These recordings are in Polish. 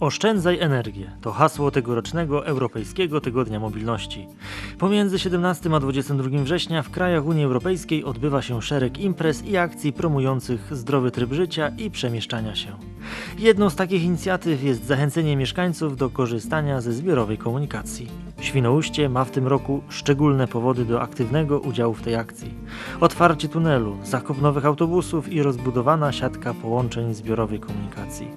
Oszczędzaj energię to hasło tegorocznego Europejskiego Tygodnia Mobilności. Pomiędzy 17 a 22 września w krajach Unii Europejskiej odbywa się szereg imprez i akcji promujących zdrowy tryb życia i przemieszczania się. Jedną z takich inicjatyw jest zachęcenie mieszkańców do korzystania ze zbiorowej komunikacji. Świnoujście ma w tym roku szczególne powody do aktywnego udziału w tej akcji. Otwarcie tunelu, zakup nowych autobusów i rozbudowana siatka połączeń zbiorowej komunikacji.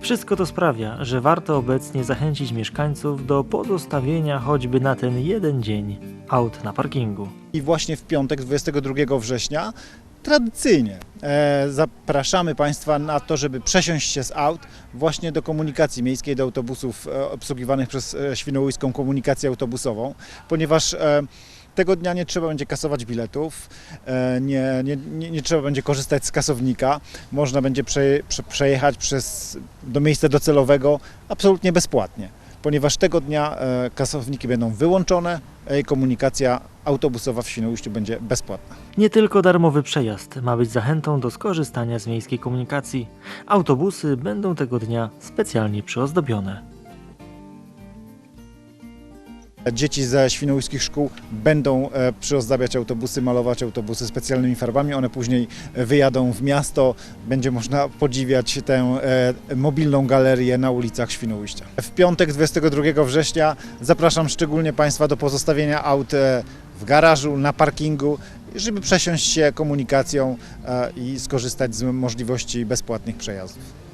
Wszystko to sprawia, że warto obecnie zachęcić mieszkańców do pozostawienia choćby na ten jeden dzień aut na parkingu. I właśnie w piątek, 22 września, tradycyjnie e, zapraszamy Państwa na to, żeby przesiąść się z aut właśnie do komunikacji miejskiej, do autobusów e, obsługiwanych przez e, Świnoujską Komunikację Autobusową, ponieważ e, tego dnia nie trzeba będzie kasować biletów, e, nie, nie, nie, nie trzeba będzie korzystać z kasownika, można będzie prze, prze, przejechać przez, do miejsca docelowego absolutnie bezpłatnie, ponieważ tego dnia e, kasowniki będą wyłączone, jej komunikacja autobusowa w Świnoujściu będzie bezpłatna. Nie tylko darmowy przejazd ma być zachętą do skorzystania z miejskiej komunikacji. Autobusy będą tego dnia specjalnie przyozdobione. Dzieci ze świnoujskich szkół będą e, przyozdabiać autobusy, malować autobusy specjalnymi farbami. One później wyjadą w miasto. Będzie można podziwiać tę e, mobilną galerię na ulicach Świnoujścia. W piątek 22 września zapraszam szczególnie Państwa do pozostawienia aut e, w garażu, na parkingu, żeby przesiąść się komunikacją e, i skorzystać z możliwości bezpłatnych przejazdów.